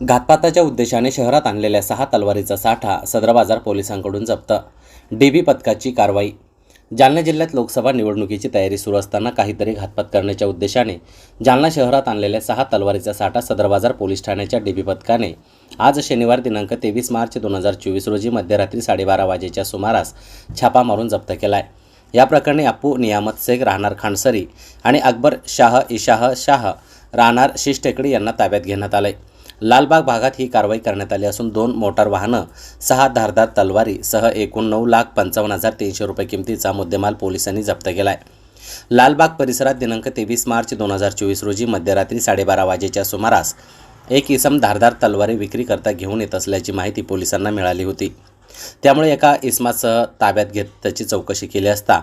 घातपाताच्या उद्देशाने शहरात आणलेल्या सहा तलवारीचा साठा सदर बाजार पोलिसांकडून जप्त. डीबी पथकाची कारवाई. जालना जिल्ह्यात लोकसभा निवडणुकीची तयारी सुरू असताना काहीतरी घातपात करण्याच्या उद्देशाने जालना शहरात आणलेल्या सहा तलवारीचा साठा सदर बाजार पोलीस ठाण्याच्या डीबी पथकाने आज शनिवार दिनांक तेवीस मार्च दोन हजार चोवीस रोजी मध्यरात्री साडेबारा वाजेच्या सुमारास छापा मारून जप्त केला आहे या प्रकरणी अप्पू नियामत शेख राहणार खानसरी आणि अकबर शाह इशाह शाह राहणार शिष्टेकडी यांना ताब्यात घेण्यात आलं आहे लालबाग भागात ही कारवाई करण्यात आली असून दोन मोटार वाहनं सहा धारदार तलवारी सह एकूण नऊ लाख पंचावन्न हजार तीनशे रुपये किमतीचा मुद्देमाल पोलिसांनी जप्त केला आहे लालबाग परिसरात दिनांक तेवीस मार्च दोन हजार चोवीस रोजी मध्यरात्री साडेबारा वाजेच्या सुमारास एक इसम धारदार तलवारी विक्रीकरता घेऊन येत असल्याची माहिती पोलिसांना मिळाली होती. त्यामुळे एका इसमासह ताब्यात घेत त्याची चौकशी केली असता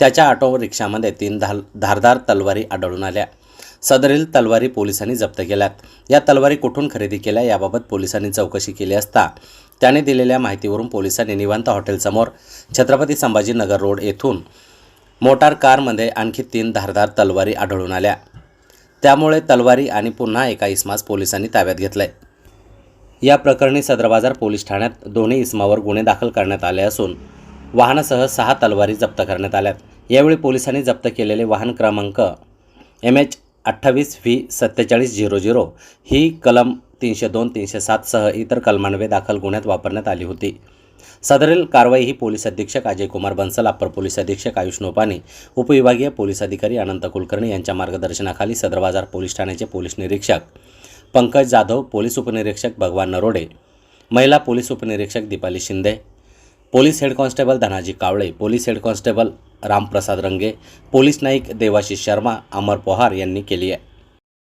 त्याच्या ऑटो रिक्षामध्ये तीन धार धारदार तलवारी आढळून आल्या. सदरील तलवारी पोलिसांनी जप्त केल्यात. या तलवारी कुठून खरेदी केल्या याबाबत पोलिसांनी चौकशी केली असता त्याने दिलेल्या माहितीवरून पोलिसांनी निवांत हॉटेलसमोर छत्रपती संभाजीनगर रोड येथून मोटार कारमध्ये आणखी तीन धारदार तलवारी आढळून आल्या. त्यामुळे तलवारी आणि पुन्हा एका इसमास पोलिसांनी ताब्यात घेतलंय. या प्रकरणी सदर बाजार पोलीस ठाण्यात दोन्ही इसमावर गुन्हे दाखल करण्यात आले असून वाहनासह सहा तलवारी जप्त करण्यात आल्यात. यावेळी पोलिसांनी जप्त केलेले वाहन क्रमांक एम एच अठ्ठावीस व्ही सत्तेचाळीस झिरो झिरो ही कलम तीनशे दोन तीनशे सातसह इतर कलमान्वये दाखल गुन्ह्यात वापरण्यात आली होती. सदरील कारवाई ही पोलीस अधीक्षक अजय कुमार बन्सल अप्पर पोलीस अधीक्षक आयुष नोपाने उपविभागीय पोलीस अधिकारी अनंत कुलकर्णी यांच्या मार्गदर्शनाखाली सदर बाजार पोलीस ठाण्याचे पोलीस निरीक्षक पंकज जाधव पोलीस उपनिरीक्षक भगवान नरोडे महिला पोलीस उपनिरीक्षक Deepali Shinde police head constable Dhanaji Kawale police head constable Ramprasad Range police Naik Devashish Sharma Amar Pohar यांनी केली आहे.